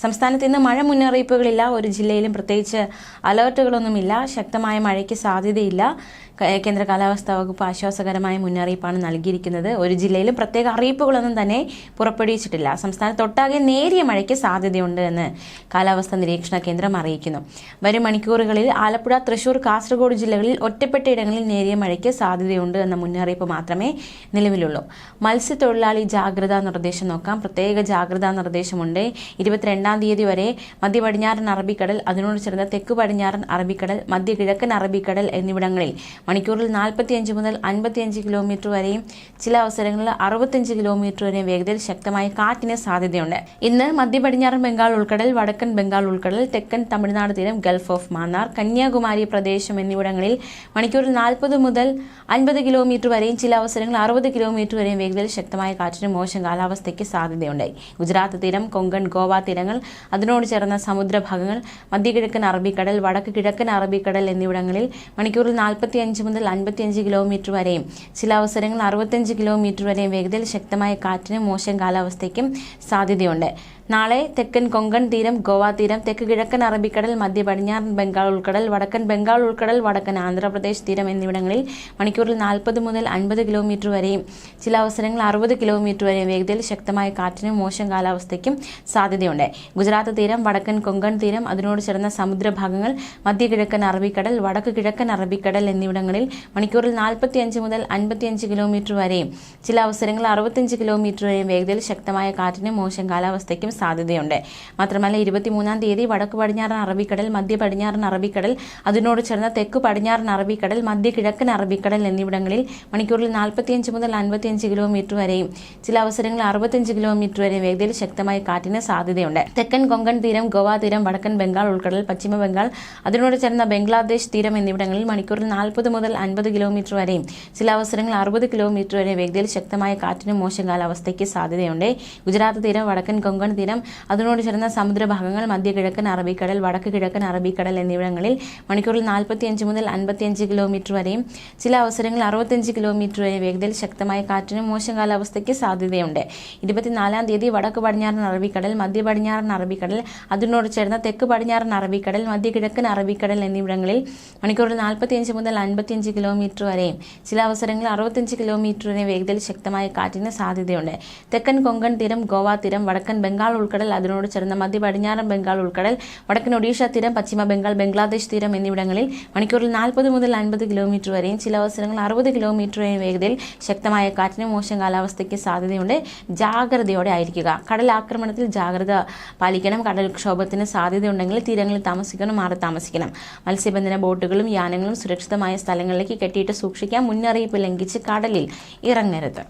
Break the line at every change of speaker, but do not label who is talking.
സംസ്ഥാനത്ത് ഇന്ന് മഴ മുന്നറിയിപ്പുകളില്ല. ഒരു ജില്ലയിലും പ്രത്യേകിച്ച് അലേർട്ടുകളൊന്നുമില്ല. ശക്തമായ മഴയ്ക്ക് സാധ്യതയില്ല. കേന്ദ്ര കാലാവസ്ഥാ വകുപ്പ് ആശ്വാസകരമായ മുന്നറിയിപ്പാണ് നൽകിയിരിക്കുന്നത്. ഒരു ജില്ലയിലും പ്രത്യേക അറിയിപ്പുകളൊന്നും തന്നെ പുറപ്പെടുവിച്ചിട്ടില്ല. സംസ്ഥാനത്തൊട്ടാകെ നേരിയ മഴയ്ക്ക് സാധ്യതയുണ്ട് എന്ന് കാലാവസ്ഥാ നിരീക്ഷണ കേന്ദ്രം അറിയിക്കുന്നു. വരും മണിക്കൂറുകളിൽ ആലപ്പുഴ തൃശൂർ കാസർഗോഡ് ജില്ലകളിൽ ഒറ്റപ്പെട്ട ഇടങ്ങളിൽ നേരിയ മഴയ്ക്ക് സാധ്യതയുണ്ട് എന്ന മുന്നറിയിപ്പ് മാത്രമേ നിലവിലുള്ളൂ. മത്സ്യത്തൊഴിലാളി ജാഗ്രതാ നിർദ്ദേശം നോക്കാം. പ്രത്യേക ജാഗ്രതാ നിർദ്ദേശമുണ്ട്. ഇരുപത്തിരണ്ടാം തീയതി വരെ മധ്യ പടിഞ്ഞാറൻ അറബിക്കടൽ അതിനോട് ചേർന്ന തെക്ക് പടിഞ്ഞാറൻ അറബിക്കടൽ മധ്യ കിഴക്കൻ അറബിക്കടൽ എന്നിവിടങ്ങളിൽ മണിക്കൂറിൽ നാൽപ്പത്തിയഞ്ച് മുതൽ അൻപത്തിയഞ്ച് കിലോമീറ്റർ വരെയും ചില അവസരങ്ങളിൽ അറുപത്തിയഞ്ച് കിലോമീറ്റർ വരെയും വേഗതയിൽ ശക്തമായ കാറ്റിന് സാധ്യതയുണ്ട്. ഇന്ന് മധ്യ പടിഞ്ഞാറൻ ബംഗാൾ ഉൾക്കടൽ വടക്കൻ ബംഗാൾ ഉൾക്കടൽ തെക്കൻ തമിഴ്നാട് തീരം ഗൾഫ് ഓഫ് മാന്നാർ കന്യാകുമാരി പ്രദേശം എന്നിവിടങ്ങളിൽ മണിക്കൂറിൽ നാൽപ്പത് മുതൽ അൻപത് കിലോമീറ്റർ വരെയും ചില അവസരങ്ങളിൽ അറുപത് കിലോമീറ്റർ വരെയും വേഗതയിൽ ശക്തമായ കാറ്റിന് മോശം കാലാവസ്ഥയ്ക്ക് സാധ്യതയുണ്ടായി. ഗുജറാത്ത് തീരം കൊങ്കൺ ഗോവ തീരങ്ങൾ അതിനോട് ചേർന്ന സമുദ്രഭാഗങ്ങൾ മധ്യകിഴക്കൻ അറബിക്കടൽ വടക്ക് കിഴക്കൻ അറബിക്കടൽ എന്നിവിടങ്ങളിൽ മണിക്കൂറിൽ നാൽപ്പത്തിയഞ്ച് മുതൽ അൻപത്തിയഞ്ച് കിലോമീറ്റർ വരെയും ചില അവസരങ്ങളിൽ അറുപത്തഞ്ച് കിലോമീറ്റർ വരെയും വേഗതയിൽ ശക്തമായ കാറ്റിനും മോശം കാലാവസ്ഥയ്ക്കും സാധ്യതയുണ്ട്. നാളെ തെക്കൻ കൊങ്കൺ തീരം ഗോവ തീരം തെക്ക് കിഴക്കൻ അറബിക്കടൽ മധ്യ പടിഞ്ഞാറൻ ബംഗാൾ ഉൾക്കടൽ വടക്കൻ ബംഗാൾ ഉൾക്കടൽ വടക്കൻ ആന്ധ്രാപ്രദേശ് തീരം എന്നിവിടങ്ങളിൽ മണിക്കൂറിൽ നാൽപ്പത് മുതൽ അൻപത് കിലോമീറ്റർ വരെയും ചില അവസരങ്ങളിൽ അറുപത് കിലോമീറ്റർ വരെയും വേഗതയിൽ ശക്തമായ കാറ്റിനും മോശം കാലാവസ്ഥയ്ക്കും സാധ്യതയുണ്ട്. ഗുജറാത്ത് തീരം വടക്കൻ കൊങ്കൺ തീരം അതിനോട് ചേർന്ന സമുദ്രഭാഗങ്ങൾ മധ്യ കിഴക്കൻ അറബിക്കടൽ വടക്ക് കിഴക്കൻ അറബിക്കടൽ എന്നിവിടങ്ങളിൽ മണിക്കൂറിൽ നാൽപ്പത്തിയഞ്ച് മുതൽ അൻപത്തിയഞ്ച് കിലോമീറ്റർ വരെയും ചില അവസരങ്ങളിൽ അറുപത്തഞ്ച് കിലോമീറ്റർ വരെയും വേഗതയിൽ ശക്തമായ കാറ്റിനും മോശം കാലാവസ്ഥയ്ക്കും സാധ്യതയുണ്ട്. മാത്രമല്ല ഇരുപത്തിമൂന്നാം തീയതി വടക്ക് പടിഞ്ഞാറൻ അറബിക്കടൽ മധ്യ പടിഞ്ഞാറൻ അറബിക്കടൽ അതിനോട് ചേർന്ന തെക്ക് പടിഞ്ഞാറൻ അറബിക്കടൽ മധ്യ കിഴക്കൻ അറബിക്കടൽ എന്നിവിടങ്ങളിൽ മണിക്കൂറിൽ നാൽപ്പത്തിയഞ്ച് മുതൽ അൻപത്തിയഞ്ച് കിലോമീറ്റർ വരെയും ചില അവസരങ്ങളിൽ അറുപത്തിയഞ്ച് കിലോമീറ്റർ വരെയും വേഗതയിൽ ശക്തമായ കാറ്റിന് സാധ്യതയുണ്ട്. തെക്കൻ കൊങ്കൺ തീരം ഗോവ തീരം വടക്കൻ ബംഗാൾ ഉൾക്കടൽ പശ്ചിമ ബംഗാൾ അതിനോട് ചേർന്ന ബംഗ്ലാദേശ് തീരം എന്നിവിടങ്ങളിൽ മണിക്കൂറിൽ നാൽപ്പത് മുതൽ അൻപത് കിലോമീറ്റർ വരെയും ചില അവസരങ്ങളിൽ അറുപത് കിലോമീറ്റർ വരെ വേഗതയിൽ ശക്തമായ കാറ്റിനും മോശം കാലാവസ്ഥയ്ക്ക് സാധ്യതയുണ്ട്. ഗുജറാത്ത് തീരം വടക്കൻ കൊങ്കൺ തീരം അതിനോട് ചേർന്ന സമുദ്രഭാഗങ്ങൾ മധ്യകിഴക്കൻ അറബിക്കടൽ വടക്ക് കിഴക്കൻ അറബിക്കടൽ എന്നിവിടങ്ങളിൽ മണിക്കൂറിൽ നാൽപ്പത്തിയഞ്ച് മുതൽ അൻപത്തിയഞ്ച് കിലോമീറ്റർ വരെയും ചില അവസരങ്ങളിൽ അറുപത്തിയഞ്ച് കിലോമീറ്റർ വരെ വേഗതയിൽ ശക്തമായ കാറ്റിനും മോശം കാലാവസ്ഥയ്ക്ക് സാധ്യതയുണ്ട്. ഇരുപത്തിനാലാം തീയതി വടക്ക് പടിഞ്ഞാറൻ അറബിക്കടൽ മധ്യ പടിഞ്ഞാറൻ അറബിക്കടൽ അതിനോട് ചേർന്ന തെക്ക് പടിഞ്ഞാറൻ അറബിക്കടൽ മധ്യകിഴക്കൻ അറബിക്കടൽ എന്നിവിടങ്ങളിൽ മണിക്കൂറിൽ നാൽപ്പത്തിയഞ്ച് മുതൽ അൻപത്തിയഞ്ച് കിലോമീറ്റർ വരെയും ചില അവസരങ്ങളിൽ അറുപത്തിയഞ്ച് കിലോമീറ്റർ വരെ വേഗതയിൽ ശക്തമായ കാറ്റിന് സാധ്യതയുണ്ട്. തെക്കൻ കൊങ്കൺ തീരം ഗോവ തീരം വടക്കൻ ബംഗാൾ ഉൾക്കടൽ അതിനോട് ചേർന്ന മധ്യ പടിഞ്ഞാറൻ ബംഗാൾ ഉൾക്കടൽ വടക്കൻ ഒഡീഷ തീരം പശ്ചിമ ബംഗാൾ ബംഗ്ലാദേശ് തീരം എന്നിവിടങ്ങളിൽ മണിക്കൂറിൽ നാൽപ്പത് മുതൽ അൻപത് കിലോമീറ്റർ വരെയും ചില അവസരങ്ങളിൽ അറുപത് കിലോമീറ്റർ വരെയും വേഗതയിൽ ശക്തമായ കാറ്റിനും മോശം കാലാവസ്ഥയ്ക്ക് സാധ്യതയുണ്ട്. ജാഗ്രതയോടെ ആയിരിക്കുക. കടൽ ആക്രമണത്തിൽ ജാഗ്രത പാലിക്കണം. കടൽക്ഷോഭത്തിന് സാധ്യതയുണ്ടെങ്കിൽ തീരങ്ങളിൽ താമസിക്കണം മാറി താമസിക്കണം. മത്സ്യബന്ധന ബോട്ടുകളും യാനങ്ങളും സുരക്ഷിതമായ സ്ഥലങ്ങളിലേക്ക് കെട്ടിയിട്ട് സൂക്ഷിക്കാൻ മുന്നറിയിപ്പ് ലംഘിച്ച് കടലിൽ ഇറങ്ങരുത്.